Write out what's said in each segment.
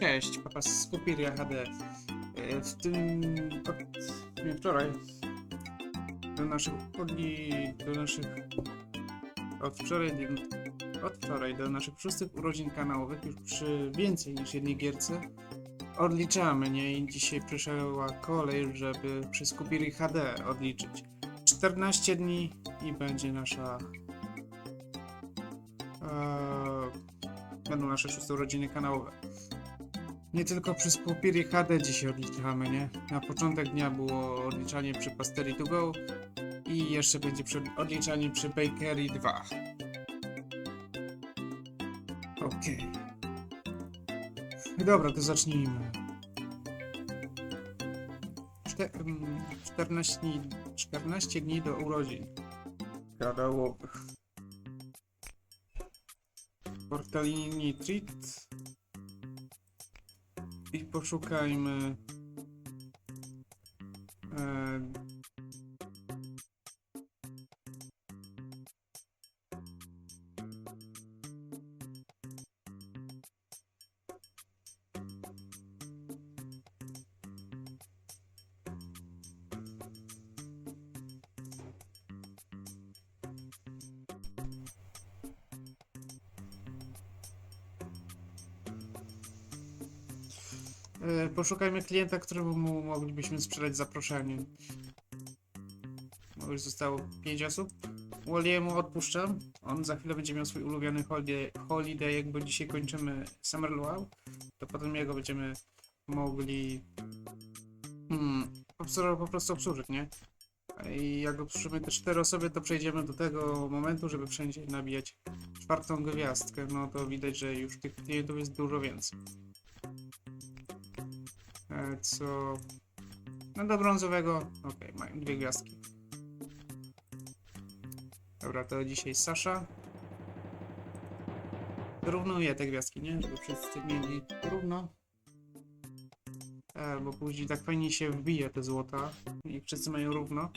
Cześć, papa z Skupiria HD. E, W tym... Od, wczoraj do naszych podli... do naszych... Od wczoraj, od wczoraj do naszych szóstych urodzin kanałowych już przy więcej niż jednej gierce odliczamy, nie? I dzisiaj przyszła kolej, żeby przy Skupirii HD odliczyć. 14 dni i będzie nasza... E, będą nasze szóste urodziny kanałowe. Nie tylko przez Pupiri HD dzisiaj odliczamy, nie? Na początek dnia było odliczanie przy Pastery to Go i jeszcze będzie przy odliczanie przy Bakery 2. Okej. Dobra, to zacznijmy. Czte- mm, 14, dni, 14 dni do urodzin. Kanałowych. Portalini Treat i poszukajmy e, poszukajmy klienta, któremu moglibyśmy sprzedać zaproszenie. Już zostało 5 osób. Walliemu odpuszczam. On za chwilę będzie miał swój ulubiony holiday, holiday jakby dzisiaj kończymy Summer Luau. To potem jego będziemy mogli hmm, po prostu obsłużyć, nie? I jak obsłużymy te cztery osoby, to przejdziemy do tego momentu, żeby wszędzie nabijać czwartą gwiazdkę. No to widać, że już tych klientów jest dużo więcej. Co... No do brązowego, okej, mają dwie gwiazdki. Dobra, to dzisiaj Sasza. Równuję te gwiazdki, nie? Żeby wszyscy mieli równo. E, bo później tak fajnie się wbije te złota i wszyscy mają równo.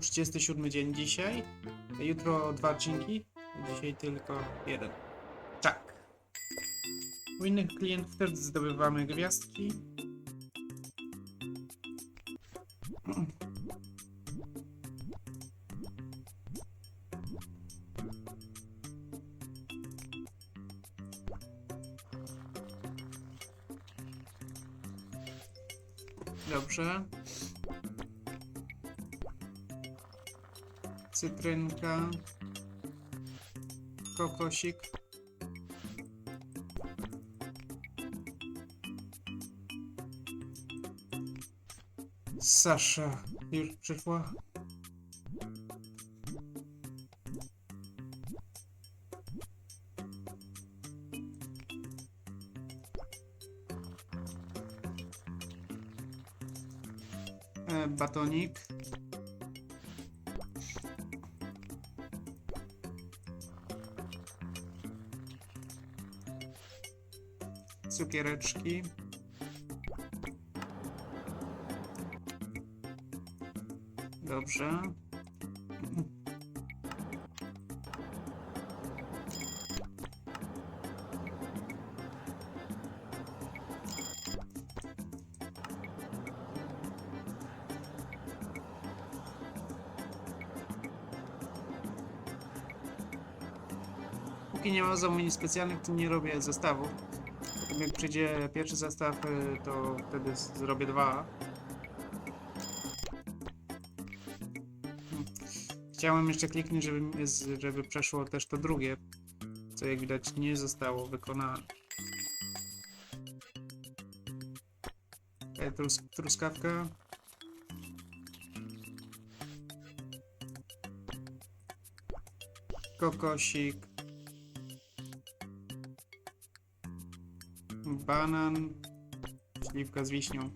Trzydziesty siódmy dzień dzisiaj. Jutro dwa odcinki. Dzisiaj tylko jeden. Tak. U innych klientów też zdobywamy gwiazdki. Dobrze. Cytrynka. Kokosik. Sasza już przyszła. E, batonik. Cukiereczki. Dobrze. Póki nie ma zamówień specjalnych, to nie robię zestawu. Jak przyjdzie pierwszy zestaw, y, to wtedy zrobię dwa. Hmm. Chciałem jeszcze kliknąć, żeby, żeby przeszło też to drugie, co jak widać nie zostało wykonane. E, Trus truskawka. Kokosik. Banan. Śliwka z wiśnią.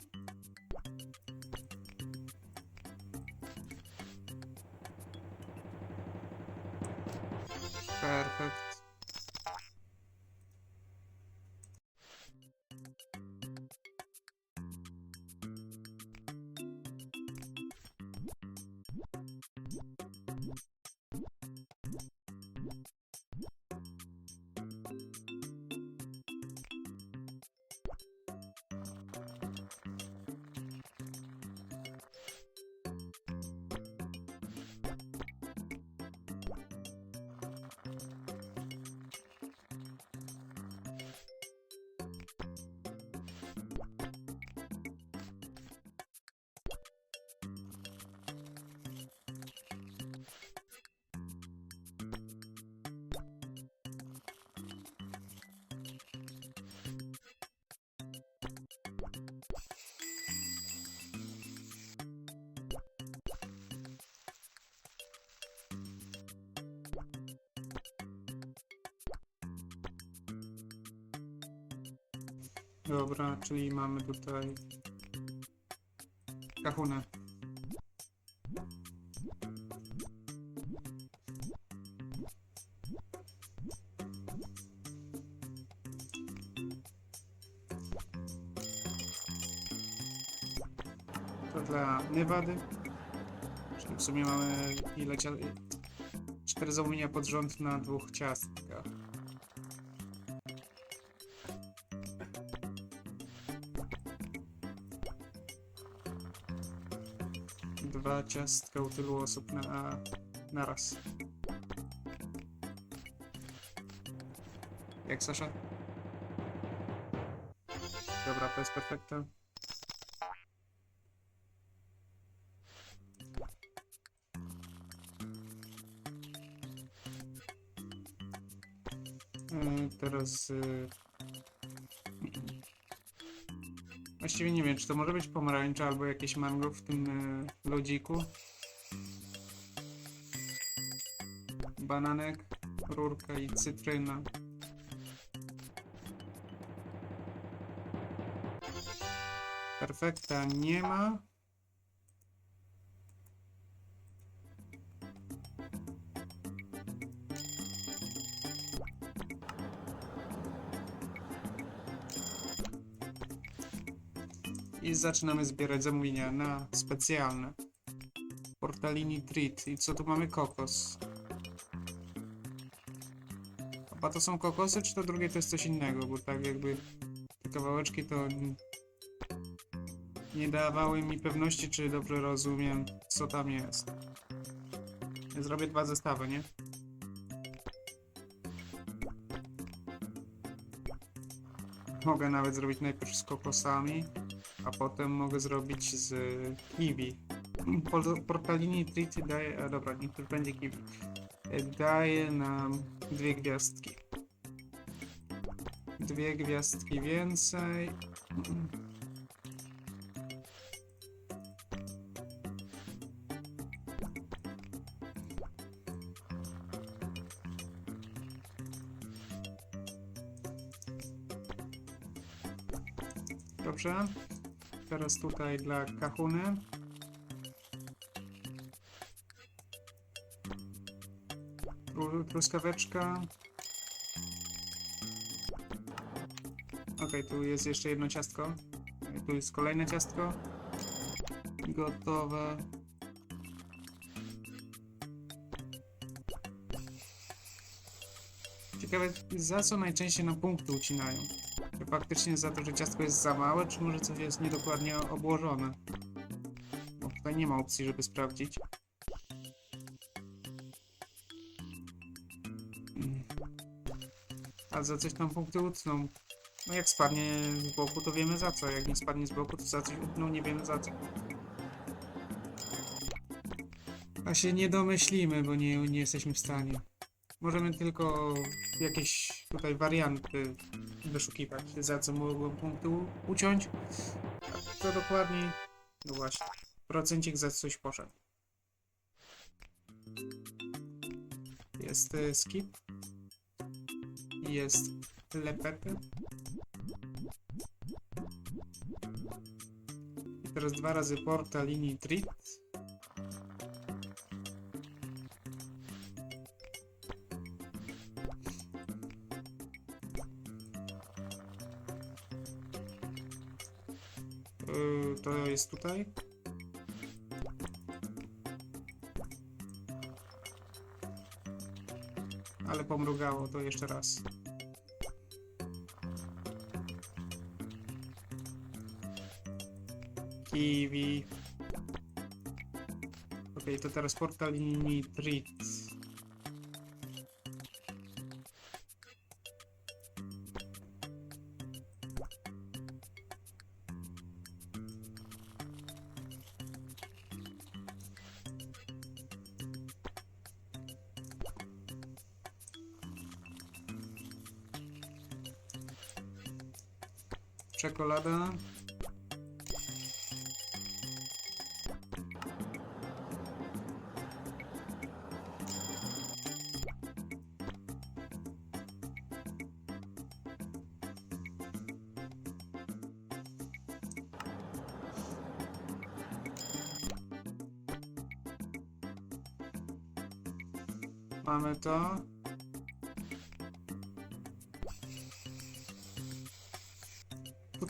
Dobra, czyli mamy tutaj kahunę. To dla Nevady. Czyli w sumie mamy ile. Cztery zamówienia pod rząd na dwóch ciastkach. Dwa ciastka u tylu osób na, na raz. Jak Sasza? Dobra, to jest perfekta. E, Teraz. Właściwie nie wiem, czy to może być pomarańcza albo jakieś mango w tym y, lodziku. Bananek, rurka i cytryna. Perfekta nie ma. I zaczynamy zbierać zamówienia na specjalne. Portalini Treat. I co tu mamy? Kokos. Oba to są kokosy, czy to drugie to jest coś innego? Bo tak jakby te kawałeczki to nie dawały mi pewności, czy dobrze rozumiem, co tam jest. Zrobię dwa zestawy, nie? Mogę nawet zrobić najpierw z kokosami, a potem mogę zrobić z kiwi. Portalini Treaty daje, a dobra, niech to będzie kiwi. E, Daje nam dwie gwiazdki. Dwie gwiazdki więcej. Dobrze. Teraz tutaj dla kahuny. Tru- Truskaweczka. Okej, tu jest jeszcze jedno ciastko. Tu jest kolejne ciastko. Gotowe. Ciekawe, za co najczęściej na punkty ucinają? Czy faktycznie za to, że ciastko jest za małe, czy może coś jest niedokładnie obłożone? Bo tutaj nie ma opcji, żeby sprawdzić. A za coś tam punkty utną. No jak spadnie z boku, to wiemy za co. Jak nie spadnie z boku, to za coś utną, nie wiemy za co. A się nie domyślimy, bo nie, nie jesteśmy w stanie. Możemy tylko jakieś tutaj warianty wyszukiwać, za co mogą punkty uciąć. To dokładniej, no właśnie, procencik za coś poszedł. Jest y, skip. Jest lepety. I teraz dwa razy porta linii treat. Yy, to jest tutaj. Ale pomrugało to jeszcze raz. Kiwi. Okej, to teraz portal linii Czekolada. Mamy to.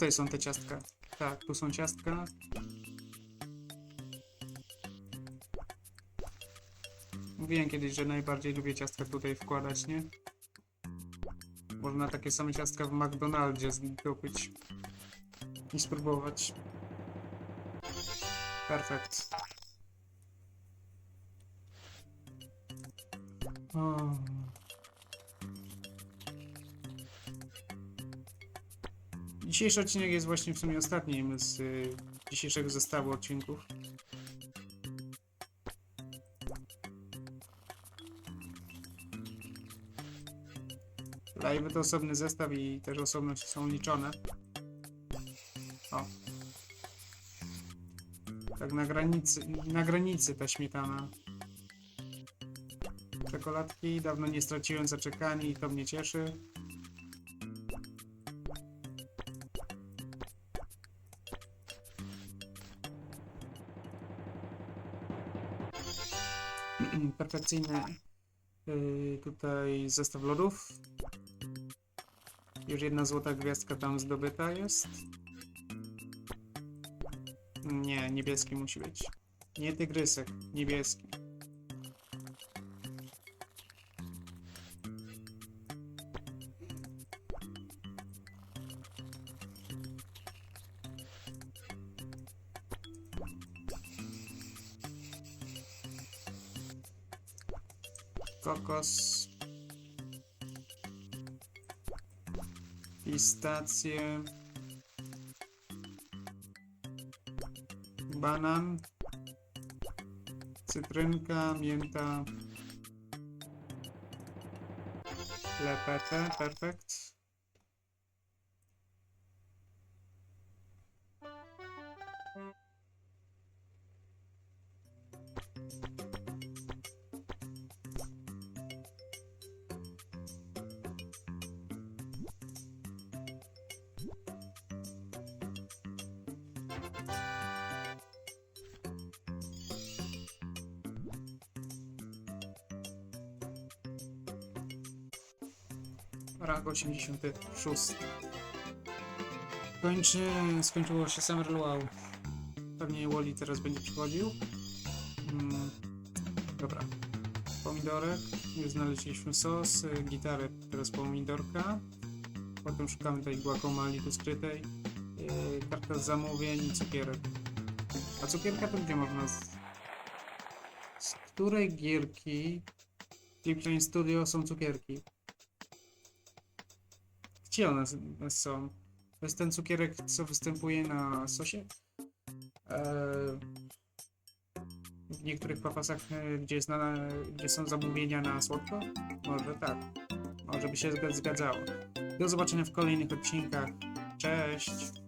Tutaj są te ciastka. Tak, tu są ciastka. Mówiłem kiedyś, że najbardziej lubię ciastka tutaj wkładać, nie? Można takie same ciastka w McDonaldzie zdobyć i spróbować. Perfekt. O. Dzisiejszy odcinek jest właśnie w sumie ostatnim z y, dzisiejszego zestawu odcinków. Live to osobny zestaw i też osobno są liczone. O. Tak na granicy, na granicy ta śmietana. Czekoladki dawno nie straciłem zaczekani i to mnie cieszy. Perfekcyjny yy, tutaj zestaw lodów. Już jedna złota gwiazdka tam zdobyta jest. Nie, niebieski musi być. Nie tygrysek, niebieski. Kokos. Pistacje. Banan. Cytrynka, mięta. Lepete, perfekt. Rang 86. Kończy, skończyło się Summer Luau. Pewnie Woli teraz będzie przychodził. Mm, dobra. Pomidorek. Już znaleźliśmy sos. y, Gitarę teraz pomidorka. Potem szukamy tej guacamole tu skrytej. Yy, karta zamówień i cukierek. A cukierka to gdzie można... Z, z której gierki Deep Studio są cukierki? Gdzie one są? To jest ten cukierek, co występuje na sosie? Eee, w niektórych papasach, e, gdzie, gdzie są zamówienia na słodko? Może tak. Może by się zgad- zgadzało. Do zobaczenia w kolejnych odcinkach. Cześć!